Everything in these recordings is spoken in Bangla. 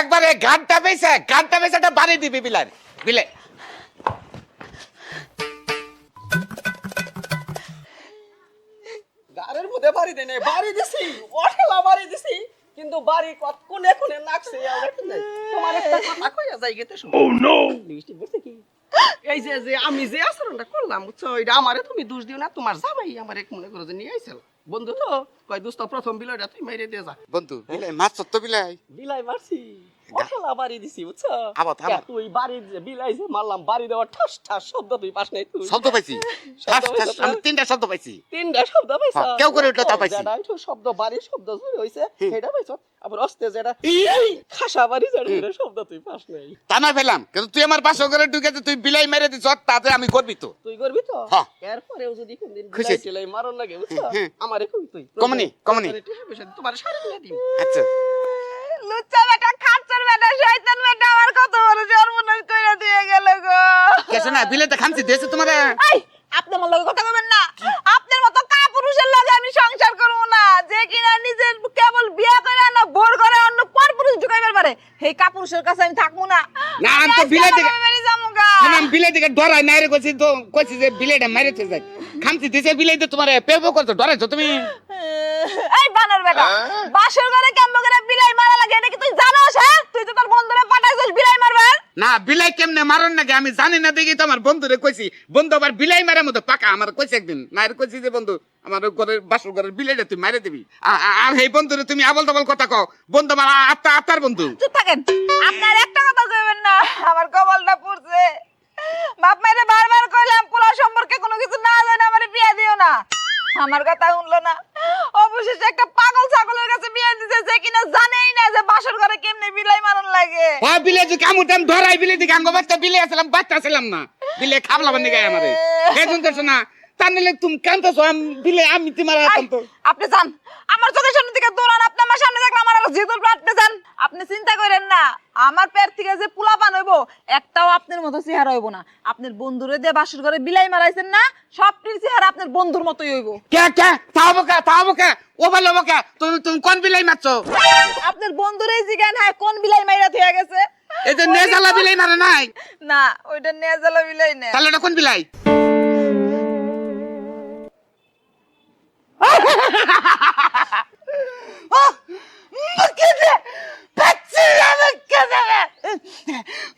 একবারে গানটা পেয়েছে গানটা পেয়েছে একটা বাড়ি দিবি বিলার বিলে। গাড়ির মধ্যে বাড়ি দেয় নাই বাড়ি দিছি অঠেলা বাড়ি দিছি কিন্তু বাড়ি কত কোনে কোনে একটু তোমার একটা কথা কইয়া যাই গেতে শুনো। ও নো লিপস্টিক বলছে কি? এই যে যে আমি যে আচরণটা করলাম বুঝছ এটা আমারে তুমি দোষ দিও না তোমার জামাই আমার এক মনে করো যে নিয়ে আইছিল বন্ধু তো কয় দুস্ত প্রথম বিলয়টা তুই মেরে দিয়ে যা। বন্ধু বিলাই মাছ সত্য বিলাই বিলাই মারছি। অঠেলা বাড়ি দিছি বুঝছ? আবার থামো। তুই বাড়ি বিলাই যে মারলাম বাড়ি দেওয়ার ঠাস ঠাস শব্দ তুই পাস নাই তুই। শব্দ পাইছি। ঠাস, ঠাস, আমি তিনটা শব্দ পাইছি। তিনটা শব্দ পাইছ। হ্যাঁ, কেউ করে উঠল তা পাইছি। যেটা একটু শব্দ বাড়ি শব্দ জুড়ে হইছে সেটা পাইছ। আবার অস্তে যেটা খাসা বাড়ি যেটা শব্দ তুই পাস নাই। তা না ফেলাম কিন্তু তুই আমার বাসা ঘরে ঢুকে তুই বিলাই মেরে দিছ তাতে আমি করবি তো তুই করবি তো হ্যাঁ। এরপরেও যদি কোনদিন বিলাই। টিলাই মারণ লাগে বুঝছ। আমারে কই তুই। কমনি, কমনি। তোমার কিনে দিই আচ্ছা। লুচ্চা বেটা বেটা শয়তান বেটা আমার কত বড় সর্বনাশ কইরা দিয়ে গেল গো। কেছে না বিলেতে খামছি দিয়েছে তোমার এই আপনি আমার লগে কথা বলবেন না। আপনার মতো কাপুরুষের লগে আমি সংসার করব না। যে কিনা নিজের কেবল বিয়া করে না বোর করে অন্য পরপুরুষ ঢুকাইবার পারে সেই কাপুরুষের কাছে আমি থাকব না। না, আমি তো বিলেত দিকে- বেরিয়ে যাব গা। আমি বিলে ডরাই নাই কইছি তো কইছি যে বিলেটা খামছি তো তোমার পেপো করছ ডরাইছো তুমি? এই বানর বেটা বাসর ঘরে কেমন করে বিলাই মারা লাগে এটা কি তুই জানোস হ্যাঁ তুই তো তোর বন্ধুরে পাঠাইছিস বিলাই না বিলাই কেমনে মারন নাকি? আমি জানি না, দেখি তো আমার বন্ধুরে কইছি। বন্ধু আবার বিলাই মারার মতো পাকা, আমার কইছে একদিন। এর কইছি যে, বন্ধু, আমার ঘরের বাসর ঘরের বিলাইটা তুই মারে দিবি। আর এই বন্ধুরে, তুমি আবল তাবল কথা কও। বন্ধু আমার আত্মা, আত্মার বন্ধু। চুপ থাকেন। আপনার একটা কথা কইবেন না, আমার কপালটা পুড়ছে। বাপ মাইরে বারবার কইলাম, পোলা সম্পর্কে কোনো কিছু না জানে, আমারে বিয়ে দিও না। আমার কথা শুনলো না। অবশেষে একটা পাগল ছাগলের কাছে বিয়ে দিছে, যে কিনা জানেই না যে বাসর কেমনে বিলাই মারণ লাগে? হ্যাঁ বিলে যে কামুটাম ধরাই বিলে দিকে আঙ্গ বাচ্চা বিলে আসলাম বাচ্চা ছিলাম না। বিলে খাবলা গায়ে আমারে। হে শুনতেছো না। তা নিলে তুমি কানতেছো আমি বিলে আমি তোমার আপনি যান। আমার চোখের সামনে থেকে দৌড়ান আপনি আমার সামনে দেখলে আমার আপনি যান। আপনি চিন্তা করেন না আমার পেট থেকে যে পোলা পান হইব একটাও আপনার মতো চেহারা হইব না। আপনার বন্ধুরে দিয়ে বাসুর ঘরে বিলাই মারাইছেন না সবটির চেহারা আপনার বন্ধুর মতোই হইব। কে কে? তাও বোকা তাও বোকা। ও ভালো বোকা তুমি তুমি কোন বিলাই মারছো? আপনার বন্ধুরে জিগান হ্যাঁ কোন বিলাই মাইরা থইয়া গেছে? এই যে নেজালা বিলাই মারে নাই? না ওইটা নেজালা বিলাই না। তাহলে এটা কোন বিলাই?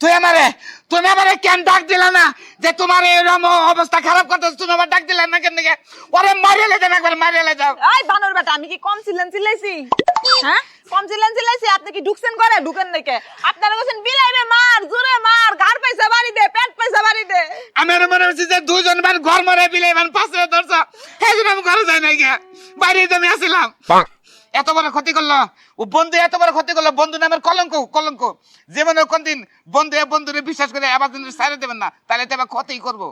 তুই আমারে তুমি আমারে কেন ডাক দিলা না? যে তোমার এরকম অবস্থা খারাপ করতে তুমি আমার ডাক দিলা না কেন দেখে ওরে মারিয়ে লে যাও একবার মারিয়ে লে যাও। এই বানর বেটা আমি কি কম ছিলেন চিল্লাইছি? হ্যাঁ? কম ছিলেন চিল্লাইছি আপনি কি ঢুকছেন করে ঢুকেন নাকি? আপনারা বলছেন বিলাই রে মার জোরে মার ঘাড় পয়সা বাড়ি দে পেট পয়সা বাড়ি দে আমার মনে হচ্ছে যে দুজন মান ঘর মরে বিলাই মান পাশে ধরছ। জন্য আমি ঘরে যাই নাই গিয়া বাইরে জমি আসিলাম এত বড় ক্ষতি করল। ও বন্ধু এত বড় ক্ষতি করল বন্ধু নামের কলঙ্ক কলঙ্ক। যেমন কোনদিন বন্ধু এ বন্ধুরে বিশ্বাস করে আবার সারে দেবেন না, তাহলে তো আবার ক্ষতি করব।